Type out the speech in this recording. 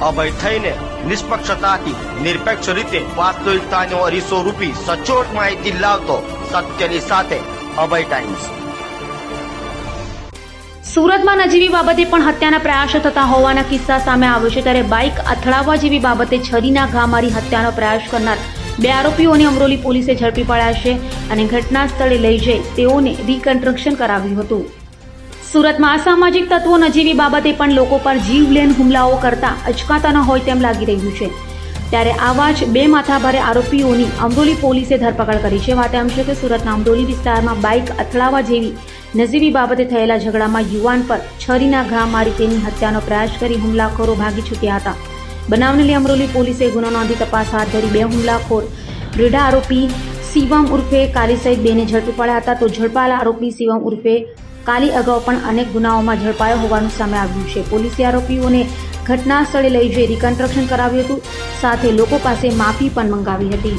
અભય થઈને નિષ્પક્ષતાથી, નિરપેક્ષ રીતે વાસ્તવિકતાનો અરીસો રૂપી સચોટ માહિતી લાવતો સત્યની સાથે અભય ટાઈમ્સ સુરતમાં નજીવી બાબતે પણ હત્યાના પ્રયાસો થતા હોવાના કિસ્સા સામે આવ્યો છે ત્યારે બાઇક અથડાવવા જેવી બાબતે છરીના ઘા મારી હત્યાનો પ્રયાસ કરનાર બે આરોપીઓને અમરોલી પોલીસે ઝડપી પાડ્યા છે અને ઘટના સ્થળે લઈ જઈ તેઓને રિકન્સ્ટ્રક્શન કરાવ્યું હતું. સુરતમાં અસામાજિક તત્વો નજીવી બાબતે પણ લોકો પર જીવલેણ હુમલાઓ કરતા અચકાતા ન હોય તેમ લાગી રહ્યું છે. ત્યારે આવા જ બે માથાભારે આરોપીઓની અમરોલી પોલીસે ધરપકડ કરી છે. વાત એમ છે કે સુરતના અમરોલી વિસ્તારમાં બાઇક અથડાવા જેવી નજીવી બાબતે થયેલા ઝઘડામાં યુવાન પર છરીના ઘા મારી તેની હત્યાનો પ્રયાસ કરી હુમલાખોરો ભાગી છૂટ્યા હતા. બનાવને લઈ અમરોલી પોલીસે ગુનો નોંધી તપાસ હાથ ધરી બે હુમલાખોર, રીઢા આરોપી શિવમ ઉર્ફે કાલી સહિત બેને ઝડપી પડ્યા હતા. તો ઝડપાયેલા આરોપી શિવમ ઉર્ફે કાલી અગાઉ પણ અનેક ગુનાઓમાં ઝડપાયો હોવાનું સામે આવ્યું છે. પોલીસે આરોપીઓને ઘટના સ્થળે લઈ જઈ રિકન્સ્ટ્રક્શન કરાવ્યું હતું. સાથે લોકો પાસે માફી પણ મંગાવી હતી.